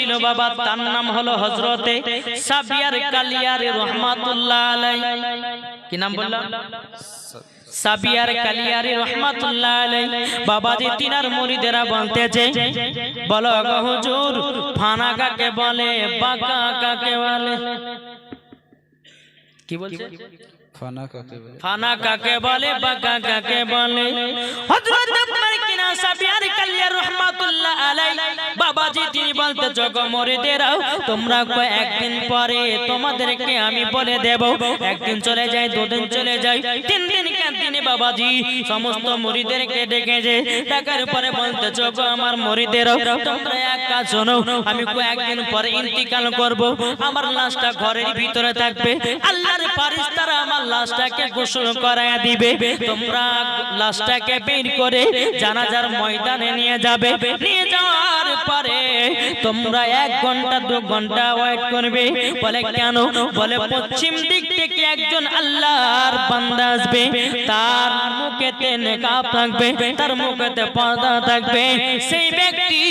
ছিল বাবা, তার নাম হলো হজরতে সাবিয়ার কালিয়ার রহমাতুল্লাহ আলাই কি নাম বললাম? সাবিয়ার কালিয়ারি রহমাতুল্লাহ আলাই বাবাজি তিনার মুরিদেরা বলতেছে, বলো হুজুর, ফানা কাকে বলে, বাঁকা কাকে বলে? কি বলছে? ফানা কাকে বলে? ফানা কাকে বলে হযরত আপনার কিনা সাবিয়ার কালিয়ার রহমাতুল্লাহ আলাই বাবাজি, তিনি বলতে, জগো মুরিদেরাও তোমরা কয় একদিন পরে তোমাদেরকে আমি বলে দেব। একদিন চলে যায় দুদিন চলে যায় তিন দিন কেন দিনে বাবাজি? সমস্ত মুরিদেরকে ডেকেছে ডাকার পরে বলতে, জগো আমার মুরিদেরাও তোমরা এক কাজ শোনো, আমি কয়েকদিন পরে ইন্তিকাল করব। আমার লাশটা ঘরের ভিতরে থাকবে। আল্লাহর ফারিস্তারা আমার লাশটাকে গোসল করায় দিবে। তোমরা লাশটাকে বের করে জানাজার ময়দানে নিয়ে যাবে। নিয়ে যাওয়ার পরে তোমরা এক ঘণ্টা, দু ঘণ্টা ওয়েট করবে। বলে, কেন? বলে, পশ্চিম দিক থেকে একজন আল্লাহর বান্দা আসবে। তার মুখেতে নেকাব থাকবে, তার মুখেতে পর্দা থাকবে। সেই ব্যক্তি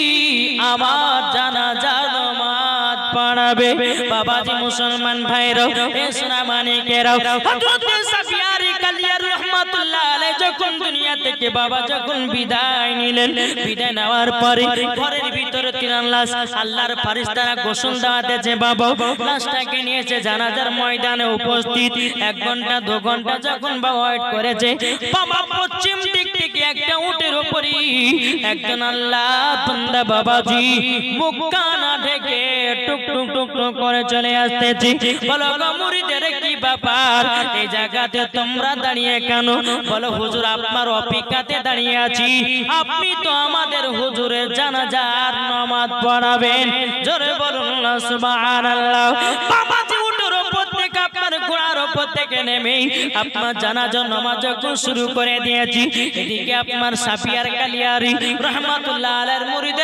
আমার জানাজার নামাজ পড়াবে। বাবাজি মুসলমান ভাইরাও এ সোনা মানিকেরাও হযরত সাফিয়ার কালিয়ার রাহমাতুল্লাহ আলাইহি যখন দুনিয়া থেকে বাবা যখন বিদায় নিলেন, বিদায় নেওয়ার পরে ঘরের ভিতরে তিনার লাশ আল্লাহর ফারিস্তারা গোসল দেওয়াতেছে বাবা। লাশটাকে নিয়েছে জানাজার ময়দানে উপস্থিত। এক ঘণ্টা, দু ঘণ্টা যখন বাবা ওয়েট করেছে, বাবা পশ্চিম দিক থেকে একটা উটের উপরই একজন আল্লাহ বাবাজি মুখ কানা ঢেকে করে চলে আসতেছি। বলো গো মুরিদের কি ব্যাপার? এই জায়গাতে তোমরা দাঁড়িয়ে কেন? বলো, হুজুর, আপনার অপেক্ষাতে দাঁড়িয়ে আছি। আপনি তো আমাদের হুজুরের জানাজার নামাজ পড়াবেন। জোরে বলুন না, সুবহানাল্লাহ। উপর থেকে, আপনার ঘোড়ার উপর থেকে নেমে আপনার জানাজার নামাজ যখন শুরু করে দিয়েছি। এদিকে আপনার সাফিয়ার কালিয়ারি, রহমাতুল্লাহ আলাইহির মুরিদেরা বলছে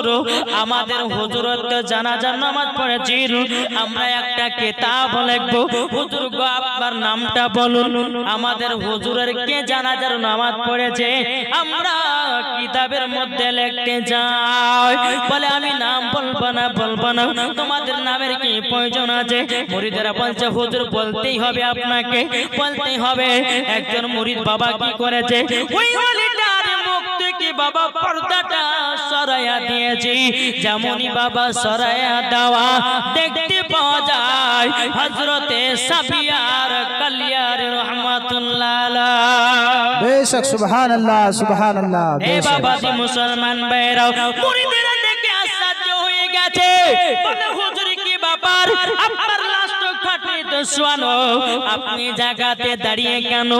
হুজুর, আমাদের হুজুরের তো জানাজার নামাজ পড়েছি আমরা একটা কিতাব লিখব। হুজুর গো আপনার নামটা বলুন। আমাদের হুজুরের কে জানাজার নামাজ পড়েছে? আমরা কিতাবের মধ্যে লিখতে যাই বলে, আমি নাম বলব না বলব না। তোমাদের নামের কি প্রয়োজন আছে? মুরিদেরা বলছে, হুজুর, বলতেই হবে আপনাকে। বলতেই হবে, একজন মুরিদ বাবা কি করেছে? ওই থেকে বাবা পর্দাটা সরাইয়া দিয়েছি। যেমনই বাবা সরাইয়া দেওয়া দেখতে পাওয়া যায় হজরতে সাবিয়ার কালিয়ার রহমাতুল্লাহ বেশক সুবহান আল্লাহ সুবহান আল্লাহ বেশক বাবাজি মুসলমান ভাইরাও মুরিদেরা দেখে আশ্চর্য হয়ে গেছে। বলে হুজুর কি ব্যাপার? আপনার আপনি জায়গাতে দাঁড়িয়ে কেন?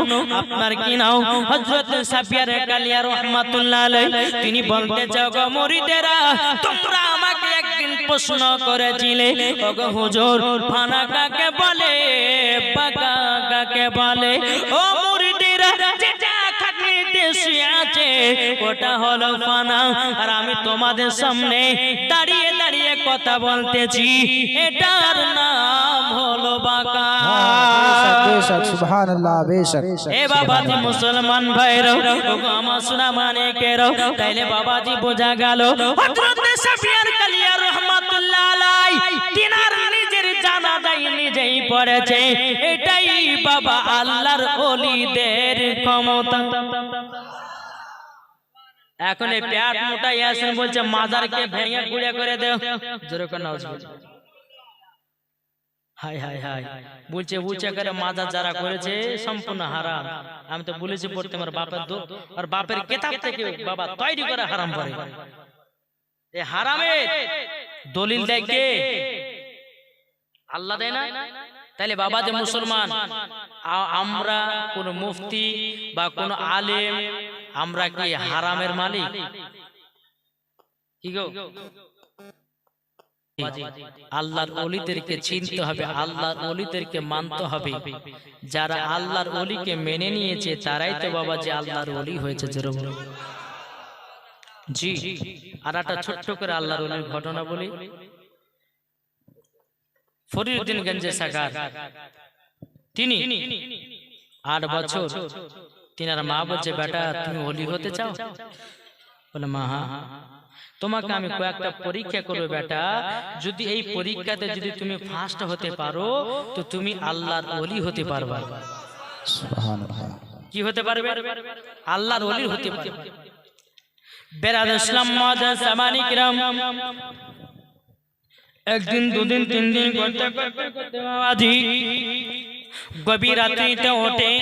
আপনার কি নাও? হযরত সাফিয়ার কালিয়া রাহমাতুল্লাহ তিনি বলতে চাও, গো মুরিদেরা, তোমরা আমাকে একদিন প্রশ্ন করেছিলে। ওগো হুজুর, ফানা কাকে বলে, পাকা কাকে বলে? ও মুরিদেরা আছে, ওটা হলো ফানা। আর আমি তোমাদের সামনে দাঁড়িয়ে কথা বলতেছি। এটার নাম হলো বাঁকা। এ বাবাজি মুসলমান ওগো আমার সোনা মানে কেরো তাইলে বাবাজি বোঝা গেল হযরত সাফিয়ার কালিয়া রাহমাতুল্লাহ আলাই তিনার নিজের জানাজাই নিজেই পড়েছে। এটাই বাবা আল্লাহর ওলিদের ক্ষমতা। এখন এই প্যাট মোটাই আসেন বলছে মাজারকে ভেঙে গুড়ে করে দেও। জোরে করে নাও হাই হাই হাই। বলছে উঁচে করে মাজার যারা করেছে সম্পূর্ণ হারাম। আমি তো বলেছি পড়তে আমার বাপের দোষ। আর বাপের কেতাব থেকে বাবা তৈরি করে হারাম করে। এ হারামের দলিল দেয় কে? আল্লাহ দেয় না? তাইলে বাবা যে মুসলমান আমরা কোন মুফতি বা কোন আলেম আমরা কি হারামের মালিক? কি গো? আল্লাহর অলিদেরকে চিনতে হবে আল্লাহর অলিদেরকে মানতে হবে। যারা আল্লাহর অলিকে মেনে নিয়েছে তারাই তো বাবা যে আল্লাহর অলি হয়েছে যেরকম। জি। আর একটা ছোট্ট করে আল্লাহর অলির ঘটনা বলি। ফরিউদ্দিন গঞ্জে সাকার তিনি আট বছর। তিনার মা বলছে বেটা তুমি অলি হতে চাও বলে মা হা তোমাকে আমি কয়েকটা পরীক্ষা করব বেটা যদি এই পরীক্ষাতে যদি তুমি ফার্স্ট হতে পারো তো তুমি আল্লাহর অলি হতে পারবা কি হতে পারবে আল্লাহর ওলি হতে পারবে বেরাদ ইসলাম একদিন দুদিন তিন দিন করতে করতে করতে গভীর রাত্রিতে ওঠে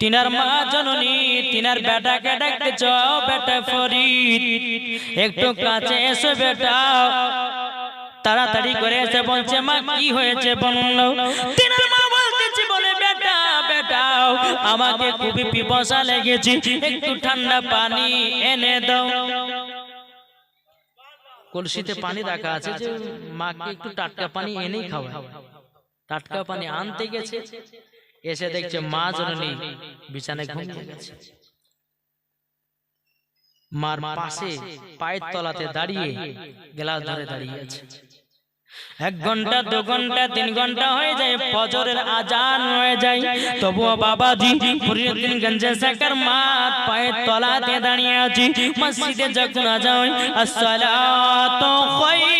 তিনার মা জননী, তিনার বেটাকে ডাকতে চাও বেটা ফরিদ। একটু কাছে এসো বেটা। তাড়াতাড়ি করে এসে বলছে, মা, কি হয়েছে বলল তিনার মা বলতেছে, বলে, বেটা আমাকে খুবই পিপাসা লেগেছে, একটু ঠান্ডা পানি এনে দাও। কলসিতে পানি রাখা আছে যে, মাকে একটু টাটকা পানি এনেই খাওয়া টাটকা পানি আনতে গেছে। এসে দেখছে মা জননী বিছানায় ঘুমিয়ে গেছে মার পাশে পায়ের তলাতে দাঁড়িয়ে গ্লাস ধরে দাঁড়িয়ে আছে। এক ঘণ্টা দু ঘণ্টা তিন ঘণ্টা হয়ে যায় ফজরের আজান হয়ে যায়। তবুও বাবাজি ফরিদুদ্দিন গঞ্জে শেখর মা পায়ের তলাতে দাঁড়িয়ে আছি। মসজিদে যখন আজান হয় আসসালাতু খায়রুম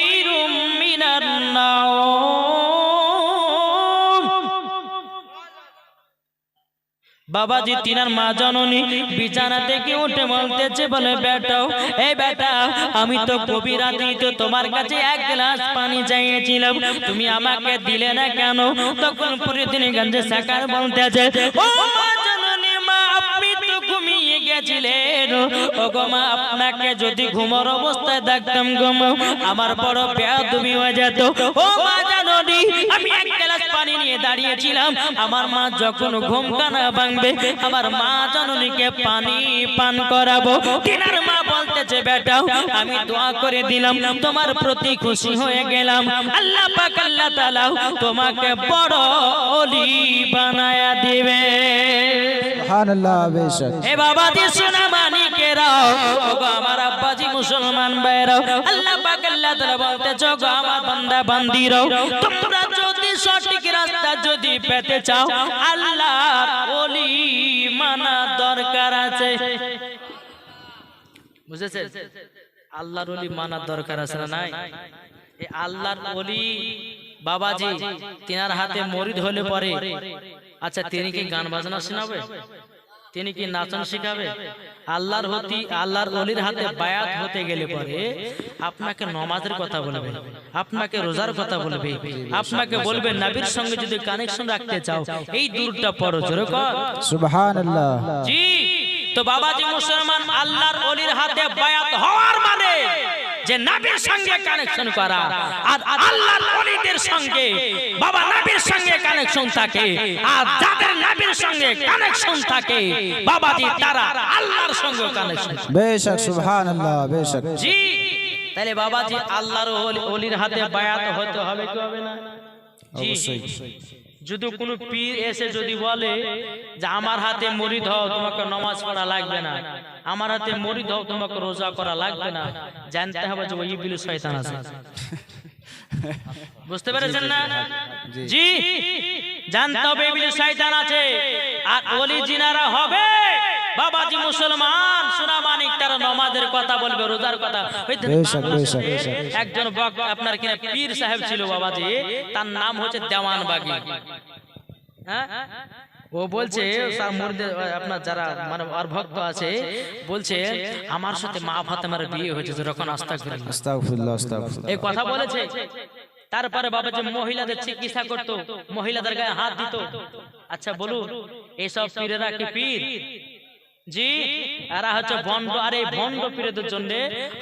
বাবাজি তিনার মা জননী, বিছানা থেকে উঠে বলতেছে, বলে বেটাও এই বেটা, আমি তো কবি তো তোমার কাছে এক গ্লাস পানি চাইছিলাম তুমি আমাকে দিলে না কেন? তখন প্রতিদিন গঞ্জে সাকার বলতেছে ঘুমিয়ে গেছিলেন। ও গো মা, আপনাকে যদি ঘুমোর অবস্থায় দেখতাম গো আমার বড় বেয়াদবি হয়ে যেত। ও মা নিয়ে দাঁড়িয়েছিলাম। আমার মা যখন ঘুম কানা ভাঙবে আমার মা জননীকে পানি পান করাবো। তিনার মা বলতেছে বেটা আমি দোয়া করে দিলাম তোমার প্রতি খুশি হয়ে গেলাম। আল্লাহ পাক আল্লাহ তাআলা তোমাকে বড় ওলি বানায়া দিবে। সুবহানাল্লাহ বেশক হে বাবা দি সোনা মানিকেরাও ওগো আমার আব্বাজি মুসলমান ভাইরাও আল্লাহ পাক আল্লাহ তাআলা বলতেছো গো আমার বান্দা বান্দিরাও তোমরা সঠিক রাস্তা যদি পেতে চাও, আল্লাহর ওলি মানা দরকার আছে। আল্লাহর মানার দরকার আছে না নাই? আল্লাহর ওলি বাবাজি, তিনার হাতে মরিদ হলে পরে। আচ্ছা তিনি কি গান বাজনা শোনাবে? তিনি কি নাচন শিখাবে? আল্লাহর হতি আল্লাহর অলির হাতে বায়াত হতে গেলে পরে আপনাকে নমাজের কথা বলবে আপনাকে রোজার কথা বলবে আপনাকে বলবে নবীর সঙ্গে যদি কানেকশন রাখতে চাও এই দূরটা পড়ো জোরে কর। সুবহানাল্লাহ। জি তো বাবাজি মুসলমান আল্লাহর অলির হাতে বায়াত হওয়ার মানে? যে নবীর সঙ্গে কানেকশন করা। আর আল্লাহর অলিদের সঙ্গে বাবা নবীর সঙ্গে কানেকশন থাকে আর যাদের নবীর সঙ্গে কানেকশন থাকে বাবাজি তারা আল্লাহর সঙ্গে কানেকশন বেশক সুবহানাল্লাহ বেশক। জি। তাহলে বাবাজি আল্লাহর ওলি- অলির হাতে বায়াত হতে হবে কি হবে না? জি। যদি কোনো পীর এসে যদি বলে যে আমার হাতে মরিদ হও তোমাকে নমাজ পড়া লাগবে না। আমার হাতে মরি হও তোমাকে রোজা করা লাগবে না। জানতে হবে যে ওই ইবলিস শয়তান আছে। বুঝতে পেরেছেন না? জি জানতে হবে ইবলিস শয়তান আছে। আর ওলি জিনারা হবে। বাবাজি মুসলমান সোনা মানিক তারা নমাজের কথা বলবে রোজার কথা। একজন বক আপনার কিনা পীর সাহেব ছিল বাবাজি। তার নাম হচ্ছে দেওয়ান বাগি হ্যাঁ? ও বলছে তার আপনার যারা মানে আর ভক্ত আছে বলছে আমার সাথে মা ফাতেমার বিয়ে হয়েছে যখন আস্থা আস্তাগফিরুল্লাহ আস্তাগফিরুল্লাহ। এই কথা বলেছে তারপরে বাবা যে মহিলাদের চিকিৎসা করত মহিলাদের গায়ে হাত দিত। আচ্ছা বলুন এসব পীরেরা কি পীর? জি এরা হচ্ছে ভণ্ড আর এই ভণ্ড পীরদের জন্য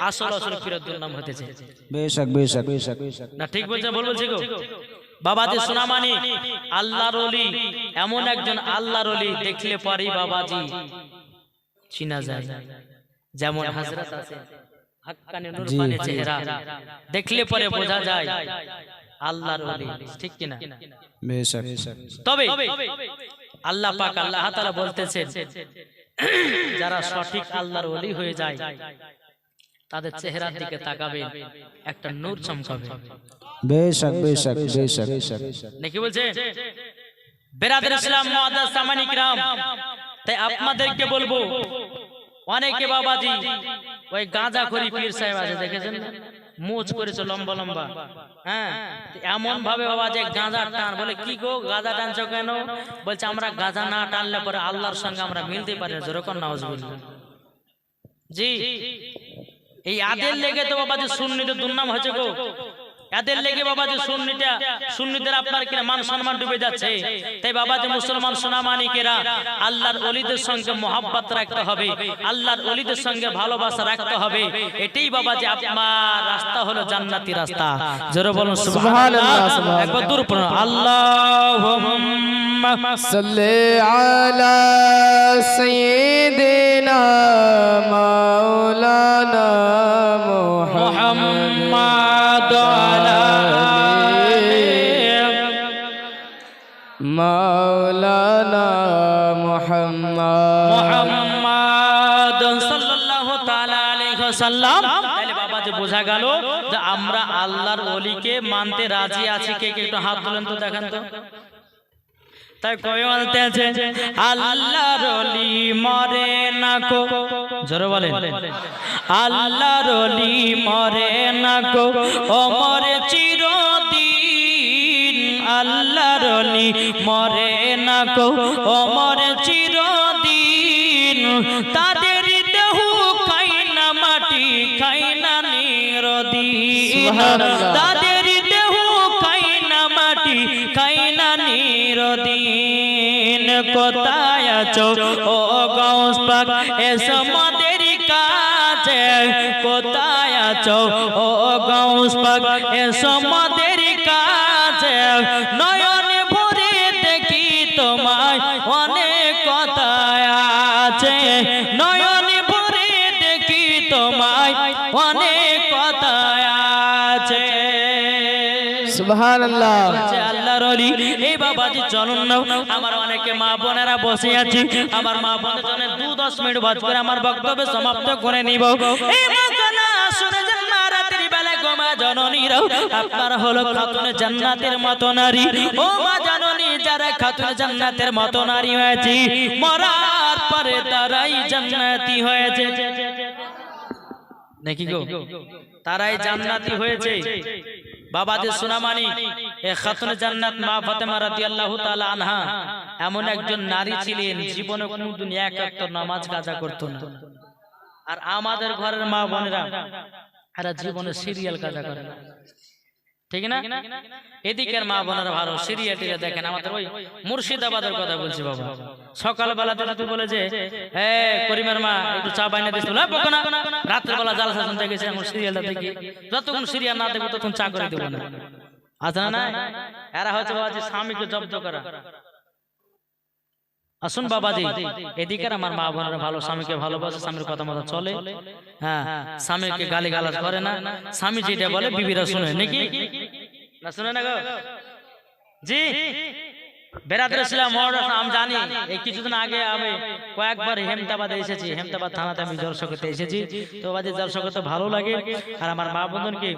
আসল আসল পীরদের নাম হতেছে। বেশক বেশক বেশক না ঠিক বলছে বল বলছি গো। বাবাজি সোনামানি আল্লাহর অলি এমন একজন আল্লাহর অলি দেখলে পরেই বাবাজি। চিনা যায়। যেমন হাজরত আছে। হাক্কানি নুরবানি চেহারা। দেখলে পরে বোঝা যায়। আল্লাহর অলি ঠিক কিনা? তবে আল্লাহ পাক আল্লাহ তাআলা বলতেছেন। যারা সঠিক আল্লাহর ওলি হয়ে যায় তাদের চেহারার দিকে তাকাবে একটা নূর চমকাবে। বেশক বেশক বেশক নাকি বলছে বেরাদের ইসলাম মুআদ্দাস সামানিক কিরাম তাই আপনাদেরকে বলব অনেকে বাবাজি ওই গাঁজা করি পীর সাহেব আছে দেখেছেন না? মোচ করেছে লম্বা লম্বা। হ্যাঁ এমন ভাবে বাবা যে গাঁজা টান বলে কি গো গাঁজা টানছো কেন? বলছে আমরা গাঁজা না টানলে পরে আল্লাহর সঙ্গে আমরা মিলতে পারি না। যেরকম নাউজ জি। এই আদের লেগে তো বাবা যে সুন্নিতে দুর্নাম হয়েছে গো। এদের লেগে বাবা যে সুন্নিটা সুন্নিদের আপনার কিনা মান সম্মান ডুবে যাচ্ছে? তাই বাবা যে মুসলমান সোনামানিকেরা আল্লাহর অলিদের সঙ্গে মোহাব্বত রাখতে হবে। আল্লাহর অলিদের সঙ্গে ভালোবাসা রাখতে হবে। এটাই বাবা যে আপনার রাস্তা হলো জান্নাতি রাস্তা। জোরে বলুন সুবহানাল্লাহ সুবহানাল্লাহ। একবার দূর পড়ুন। আল্লাহুম্মা صل على سيدنا مولانا محمد মুহাম্মাদ مولانا محمد মুহাম্মাদ সাল্লাল্লাহু তাআলা আলাইহি ওয়াসাল্লাম তাহলে বাবা যে বোঝা গেল যে আমরা আল্লাহর ওলিকে মানতে রাজি আছি কে কে একটু হাত তুলেন তো দেখেন তো তাই কবি বলতে আছে আল্লাহর ওলি মরে না কো। জোরে বলে আল্লাহর ওলি মরে না কো। ও মরে চিরদিন আল্লাহর ওলি মরে না কো। ও মরে চিরদিন তাদের দেহ খাইনা মাটি খাইনা নিরদিন। তাদের কোথায় আছো? ও গৌস পাক এসো মাদের কাছে। কোথায় আছো? ও গৌস পাক এসো মাদের কাছে। নয়ন ভরে দেখি তোমায় অনেক কথায় আছে। নয়ন ভরে দেখি তোমায় অনেক কথায় আছে। সুবহান আল্লাহ বলছে আল্লাহর অলি এই বাবাজি চলুন না আমার মা বোনেরা বসে আছে। আমার মা বোনের জন্য দু দশ মিনিট বাজ করে আমার বক্তব্য সমাপ্ত করে নিব। মতো নারী। হয়েছে তারাই জান্নাতি হয়েছে। তারাই জান্নাতি হয়েছে। বাবাদের সুনামানি। খাতুনে জান্নাত মা ফাতেমা রাদিয়াল্লাহু তাআলা আনহা এমন একজন নারী ছিলেন জীবনে কোনদিন এক ওয়াক্ত নামাজ কাজা করতো না। আর আমাদের ঘরের মা বোনেরা এরা জীবনে সিরিয়াল কাজা করে। না ঠিক না? এদিকের মা বোনেরা ভালো দেখেন আমাদের ওই মুর্শিদাবাদের কথা বলছি বাবা। সকালবেলা তো তুই বলে যে এ করিমের মা একটু চা বাইনা দিস না রাত্রে বেলা জালসা শুনতে গেছে এখন সিরিয়ালটা দেখি। যতক্ষণ সিরিয়াল না দেখব ততক্ষণ চা করে দেবো না। আছে না না এরা হচ্ছে বাবা স্বামীকে জব্দ করা। আসুন বাবাজি এদিকে আমার মা বোনেরা ভালো স্বামীকে ভালোবাসে স্বামীর কথা মতো চলে। হ্যাঁ স্বামীকে গালি গালাজ করে না? স্বামী যেটা বলে বিবিরা শুনে। নাকি? না? শুনে না গো। জি। বেড়াতে ছিলাম মহারাষ্ট্র আমি জানি। এই কিছুদিন আগে আমি কয়েকবার হেমতাবাদে এসেছি। হেমতাবাদ থানাতে আমি জলসকতে এসেছি। তো বাজে জলসকতে ভালো লাগে। আর আমার মা বন্ধনকে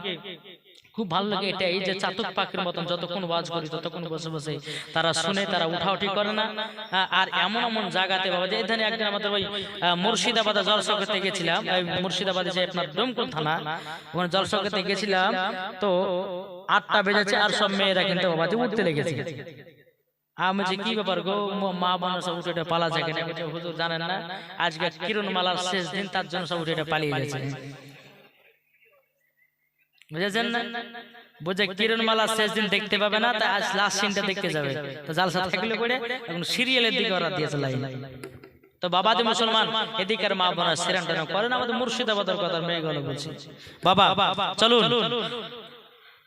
খুব ভালো লাগে এটা, এই যে চাতক পাখির মতন যতক্ষণ ওয়াজ করি, ততক্ষণ বসে বসে তারা শুনে, তারা উঠাউঠি করে না। আর এমন এমন জায়গাতে বাবা, যে এখানে একদিন আমাদের ওই মুর্শিদাবাদে জলসকতে গেছিলাম, ওই মুর্শিদাবাদে যে আপনার ডোমকুল থানা, ওখানে জলসকতে গেছিলাম, তো আটটা বেজেছে আর সব মেয়েরা কিন্তু বাবা, যে উঠতে লেগেছে। আমি যে কি ব্যাপার গো, মা বোন সব উঠে পালা যায় হুজুর জানেন না, আজকে কিরণ মালার শেষ দিন, তার জন্য সব উঠে পালিয়ে গেছে। বুঝেছেন না? বুঝে কিরণ মালা শেষ দিন দেখতে পাবে না তাই আজ লাস্ট সিনটা দেখতে যাবে। তো জালসা থাকলে করে এখন সিরিয়ালের দিকে ওরা দিয়েছে লাইন তো বাবাদি মুসলমান এদিকের মা বোনা সেরান টেরান করেন আমাদের মুর্শিদাবাদের কথা মেয়েগুলো বলছি। বাবা চলুন।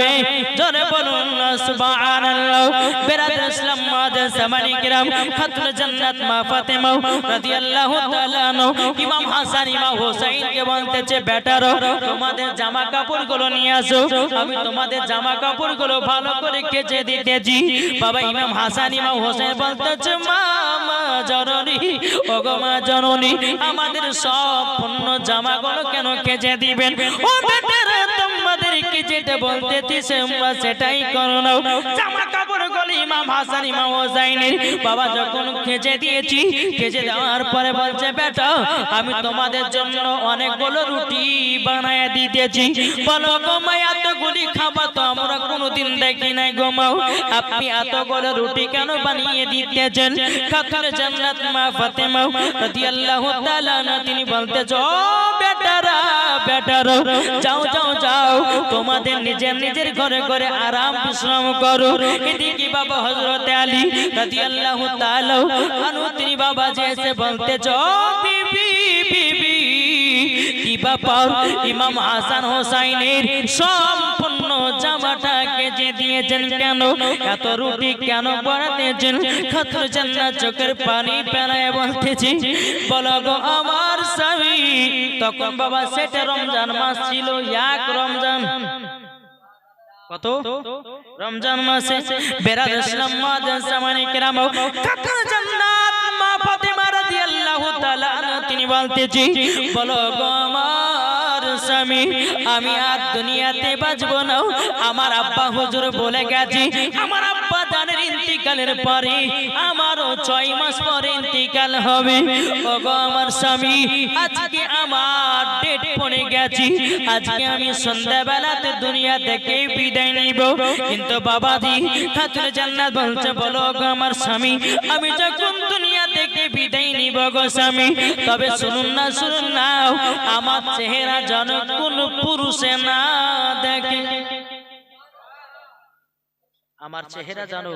যাবে জোরে বলুন, সুবহানাল্লাহ। বেরাদ ইসলাম মাদের জামানি কিরাম, খাতুন জান্নাত মা ফাতেমা রাদিয়াল্লাহু তাআলা আনহু। ইমাম হাসান, ইমাম হোসেন কে বলতেছে বেটারো তোমাদের জামা কাপড়গুলো নিয়ে আসো। আমি তোমাদের জামা কাপড়গুলো ভালো করে কেচে দিতেছি। বাবা ইমাম হাসান, ইমাম হোসেন বলতেছে, মা জননী, ওগো মা জননী, আমাদের সব পণ্য জামা গুলো কেন কেচে দিবেন? ও যেটা বলতেছি তোমরা সেটাই করো না জামা কাপড়গুলো ইমাম হাসান, ইমাম হোসেনের বাবা যখন খেচে দিয়েছি, খেচে দেওয়ার পরে বলছে, বেটা, আমি তোমাদের জন্য অনেকগুলো রুটি বানায় দিতেছি। বলো গোমাই এতগুলি খাবার তো আমরা কোনোদিন দেখি নাই গোমাও আপনি এতগুলো রুটি কেন বানিয়ে দিতেছেন? খাতুন জান্নাত মা ফাতেমা রাদিয়াল্লাহু তাআলা না তিনি বলতেছ, ও বেটারা বেটারা। যাও যাও যাও। তোমাদের নিজের নিজের ঘরে ঘরে আরাম বিশ্রাম করো। এদিকে বাবা হজরত আলী রাদিয়াল্লাহু তাআলা আনহু তিনি বাবা যে এসে বলতে ও বিবি বিবি কি ব্যাপার ইমাম হাসান হোসাইনের সম্পূর্ণ দিয়েছেন কেন? এত রুটি কেন জান্নাত চোখের পানি পেলায় বলতেছি, বলো গো আমার স্বামী, তখন বাবা সেটা রমজান মাস ছিল, এক রমজান। কত? রমজান মাসে বেরাদ মাদান সামানি কেরাম তিনি বলতেছি, বলো গো আমার স্বামী, আমি আর দুনিয়াতে বাঁচবো না। আমার আব্বা হুজুর বলে গেছে, আমার আব্বা জানের ইন্তিকালের পরে, আমারও ছয় মাস পরে ইন্তিকাল হবে। ও গো আমার স্বামী, আজকে আমার ডেট পড়ে গেছি। আজকে আমি সন্ধ্যাবেলাতে দুনিয়া থেকে বিদায় নিব। কিন্তু বাবাজি খাতুন জান্নাত বলছে, বলো গো আমার স্বামী, আমি যখন থেকে বিদায় নিব গো স্বামী তবে শুনুন না শুনুন না আমার চেহারা যেন কোন পুরুষে না দেখে। আমার চেহারা জানো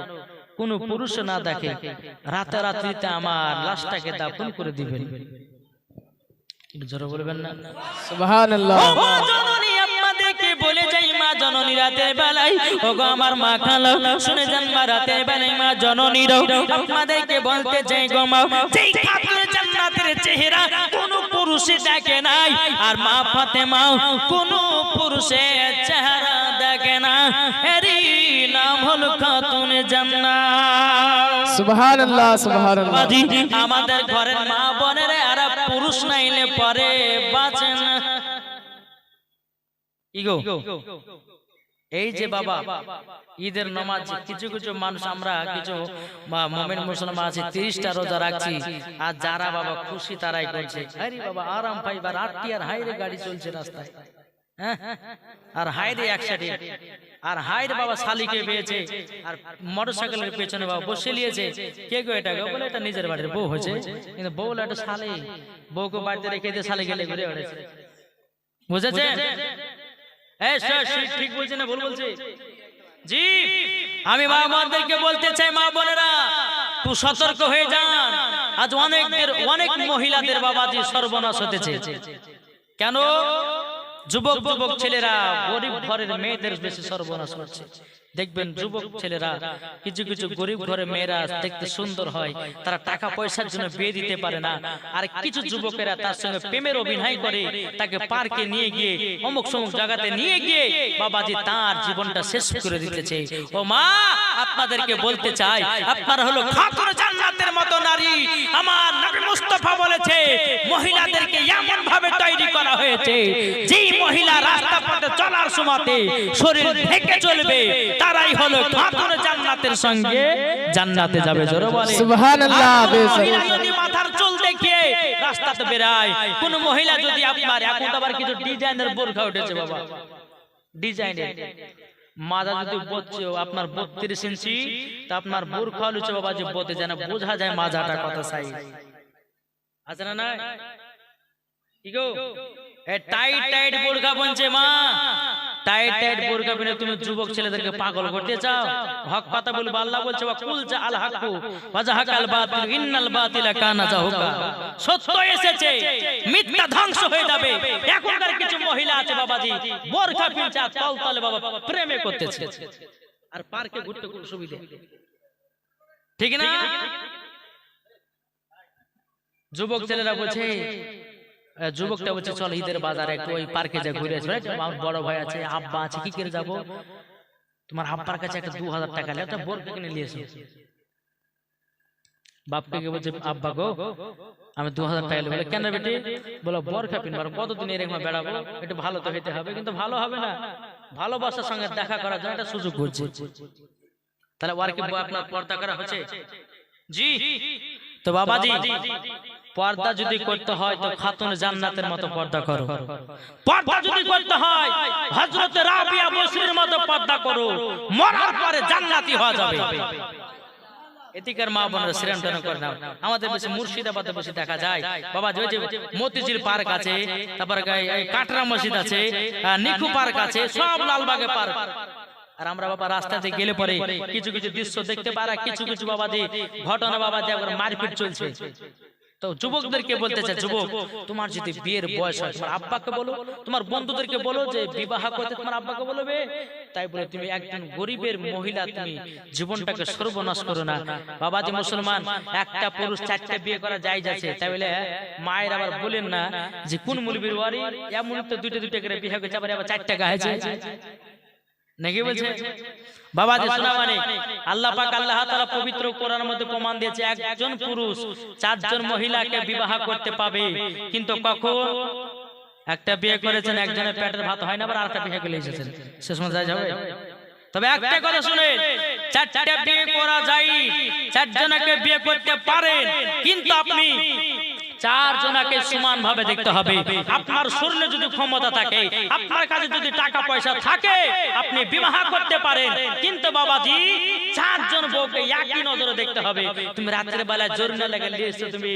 কোন পুরুষ না দেখে রাতারাত্রিতে আমার লাশটাকে দাফন করে দিবেন। জোরে বলবেন না? সুবহানাল্লাহ। জননী আপনাদেরকে বলে যাই মা জননী রাতের বেলায়। ও গো আমার মা খালো শুনে যান মা রাতের বেলায় মা জননী আপনাদেরকে বলতে চাই গো মা চেহারা কোন পুরুষে দেখে নাই আর মা ফাতেমা কোন পুরুষের চেহারা দেখে না। এরই নাম হলো খাতুন জান্নাত। সুবহানাল্লাহ সুবহানাল্লাহ। আমাদের ঘরের মা বোনের আর পুরুষ নাইলে পরে বাঁচে না। ইগো এই যে বাবা ঈদের নামাজ কিছু কিছু মানুষ আমরা কিছু মোমেন মুসলমান আছে তিরিশটা রোজা রাখছি আর যারা বাবা খুশি তারাই করছে। আরে বাবা আরাম পাইবার আটটি আর হাইরে গাড়ি চলছে রাস্তায় হ্যাঁ? আর হাইরে একসাথে আর হাইরে বাবা শালিকে পেয়েছে আর মোটরসাইকেলের পেছনে বাবা বসে নিয়েছে। কে গো এটা বলে এটা নিজের বাড়ির বউ হয়েছে। কিন্তু বউ একটা শালি। বউকে বাড়িতে রেখে দিয়ে শালি গেলে ঘুরে বেড়েছে বুঝেছে এই স্যার ঠিক বলছে না ভুল বলছে জি আমি মা বোনদেরকে বলতে চাই মা বোনেরা তুই সতর্ক হয়ে যান। আজ অনেকদের অনেক মহিলাদের বাবাজি সর্বনাশ হতেছে। কেন? যুবক যুবক ছেলেরা গরিব ঘরের মেয়েদের বেশি সর্বনাশ করছে দেখবেন যুবক ছেলেরা কিছু কিছু গরিব ঘরের মেয়েরা দেখতে সুন্দর হয় তারা টাকা পয়সার জন্য বিয়ে দিতে পারে না। আর কিছু যুবকেরা তার সঙ্গে প্রেমের অভিনয় করে তাকে পার্কে নিয়ে গিয়ে অমুক সমুক জায়গাতে নিয়ে গিয়ে বাবাজি তার জীবনটা শেষ করে দিতেছে। ও মা আপনাদেরকে বলতে চাই আপনারা হলো খাতুন জান্নাতের মতো নারী। আমার নবী মুস্তাফা বলেছে মহিলাদেরকে এমন ভাবে তৈরি করা হয়েছে যেই মহিলা রাস্তা পথে চলার সময়তে শরীর ঢেকে চলবে তারাই হলো খাতুন জান্নাতের সঙ্গে জান্নাতে যাবে জোরে বলে সুবহানাল্লাহ মহিলা যদি মাথার চুল দেখিয়ে রাস্তাতে বেরায় কোন মহিলা যদি আপনার এখন তো আবার কিছু ডিজাইনের বোরখা উঠেছে বাবা। ডিজাইনের। মাজা যদি বলছে আপনার বত্রিশ ইঞ্চি তা আপনার বোরখা লুচে বাবা যে বলতে যেন বোঝা যায় মাজাটা কত সাইজ আছে না না কি গো? এ টাইট টাইট বোরখা বনছে মা। টাইট টাইট তুমি যুবক ছেলেদেরকে পাগল করতে চাও হক কথা বলব আল্লাহ বলছে ওয়া কুল জা আল হাকু ওয়া জাহাকাল বাতিল ইন্নাল বাতিলা কানা জাহুকা সত্য এসেছে মিথ্যা ধ্বংস হয়ে যাবে এখনকার কিছু মহিলা আছে বাবাজি বাবা প্রেমে করতেছে আর পার্কে ঘুরতে খুব সুবিধে ঠিক না যুবক ছেলেরা বলছে যুবকটা বলছে চল ঈদের বাজারে একটু ওই পার্কে যা ঘুরে আসবে। আমার বড় ভাই আছে আব্বা আছে কি করে যাব? তোমার আব্বার কাছে একটা দু হাজার টাকা নেই একটা বোরকা কিনে নিয়ে এসো বাপকে বলছে আব্বা গো আমি দু হাজার টাকা বলে কেন বেটি? বলো বরখা পিনবার কতদিন এরকম বেড়াবো? একটু ভালো তো হইতে হবে কিন্তু ভালো হবে না। ভালোবাসার সঙ্গে দেখা করার জন্য একটা সুযোগ করছে। তাহলে ওর কি আপনার পর্দা করা হচ্ছে? জি। তো বাবাজি। পর্দা যদি করতে হয় তো খাতুন জান্নাতের মতো পর্দা করো। পর্দা যদি করতে হয় হযরত রাবিয়া বসরির মতো পর্দা করো। মরার পরে জান্নাতি হওয়া যাবে। এদিকের মা বোনেরা টানা করে না আমাদের বেশি মুর্শিদাবাদে বেশি দেখা যায়। বাবা যে ওই যে মতিঝিল পার্ক আছে তারপরে কাটরা মসজিদ আছে নিকু পার্ক আছে সব লালবাগে পার্ক। আর আমরা বাবা রাস্তাতে গেলে পরে কিছু কিছু দৃশ্য দেখতে পারা কিছু কিছু বাবা ঘটনা বাবা যে একবার মারপিট চলছে তো যুবকদেরকে বলতে চাই যুবক তোমার যদি বিয়ের বয়স হয় তোমার আব্বাকে বলো তোমার বন্ধুদেরকে বলো যে বিবাহ করতে তোমার আব্বাকে বলবে তাই বলে তুমি একজন গরিবের মহিলা তুমি জীবনটাকে সর্বনাশ করো না। বাবা যে মুসলমান একটা পুরুষ চারটা বিয়ে করা যায় যাচ্ছে। তাই বলে মায়ের আবার বলেন না যে কোন মুলবির ওয়ারি এমন তো দুইটা দুইটা করে বিয়ে করছে আবার আবার চারটা গায়ে নাকি বলছে? বাবা শোনা মানে আল্লাহ পাক আল্লাহ তাআলা পবিত্র কোরআনের মধ্যে প্রমাণ দিয়েছে একজন পুরুষ চারজন মহিলাকে বিবাহ করতে পাবে। কিন্তু কখন? একটা বিয়ে করেছেন একজনের পেটের ভাত হয় না আবার আরেকটা বিয়ে করে এসেছেন। শেষ সময় যায় যাবে? তবে একটা কথা শুনে চারটা বিয়ে করা যায় চারজনকে বিয়ে করতে পারেন। কিন্তু আপনি চার জনাকে সমান ভাবে দেখতে হবে। আপনার শরীরে যদি ক্ষমতা থাকে, আপনার কাছে যদি টাকা পয়সা থাকে, আপনি বিবাহ করতে পারেন। কিন্তু বাবাজি, চারজন বউকে একই নজরে দেখতে হবে। তুমি রাত্রে বেলায় জোর না লেগে লিয়েছো তুমি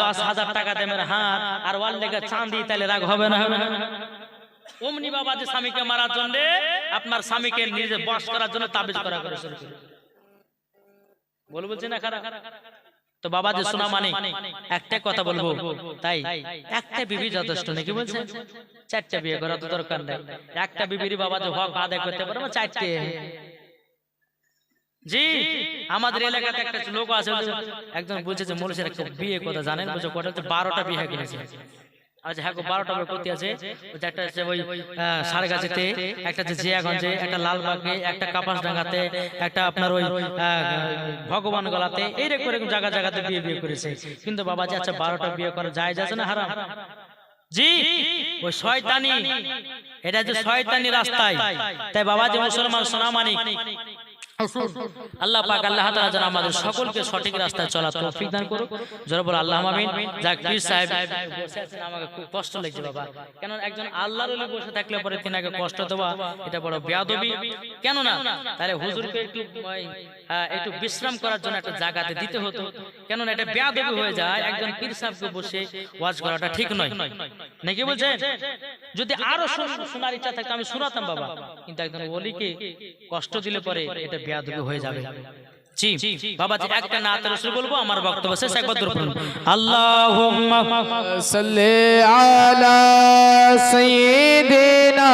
দশ হাজার টাকা দেবেন হ্যাঁ আর ওয়াল লেগে চাঁদি, তাহলে রাগ হবে না। অমনি বাবা যে স্বামীকে মারার জন্য আপনার স্বামীকে নিজে বস করার জন্য তাবিজ করা করে শুরু করল। বলে বলছে না খারাপ? তো বাবা যে শোনা মানে একটা কথা বলব? তাই? একটা বিবি যথেষ্ট নাকি বলছে চারটা বিয়ে করা তো দরকার নেই। একটা বিবির বাবা যে হক আদায় করতে পারব চারটে। জি আমাদের এলাকাতে একটা লোক আছে একজন বলছে যে মনুষ্যের একটা বিয়ে কথা জানেন? বলছে কটা বারোটা বিয়ে কিনেছে আচ্ছা হ্যাঁ গো, বারোটা আছে একটা আছে ওই সাড়ে একটা আছে জিয়াগঞ্জে একটা লালবাগে একটা কাপাস ডাঙ্গাতে একটা আপনার ওই ভগবান গলাতে এইরকম এরকম জায়গা জায়গাতে বিয়ে বিয়ে করেছে। কিন্তু বাবা যে আচ্ছা বারোটা বিয়ে করা যায় যাচ্ছে না হারাম? জি ওই শয়তানি এটা যে শয়তানি রাস্তায়। তাই বাবা যে মুসলমান সোনামানিক। আল্লাহ পাক আল্লাহ তাআলা যেন আমাদের সকলকে সঠিক রাস্তায় চলার তৌফিক দান করুক। যারা বলে আল্লাহ আমিন। যাক পীর সাহেব বসে আছেন, আমাকে খুব কষ্ট লাগছে বাবা। কেন একজন আল্লাহর ওলি বসে থাকলে পরে তিনাকে কষ্ট দেওয়া এটা বড় বেয়াদবি। কেন না তাহলে হুজুরকে একটু একটু বিশ্রাম করার জন্য একটা জায়গাতে দিতে হতো। কেন না এটা বেয়াদবি হয়ে যায় একজন পীর সাহেবকে বসে ওয়াজ করাটা ঠিক নয়। নাকি বলছেন? যদি আরও শোন- শোনার ইচ্ছা থাকতো আমি শোনাতাম বাবা। কিন্তু একজন ওলিকে কষ্ট দিলে পরে এটা বেয়াদবি হয়ে যাবে। জি বাবা একটা নাত রাসূল বলব আমার বক্তব্য শেষ একবার দূর করুন। আল্লাহুম্মা সাল্লি আলা সাইয়্যিদিনা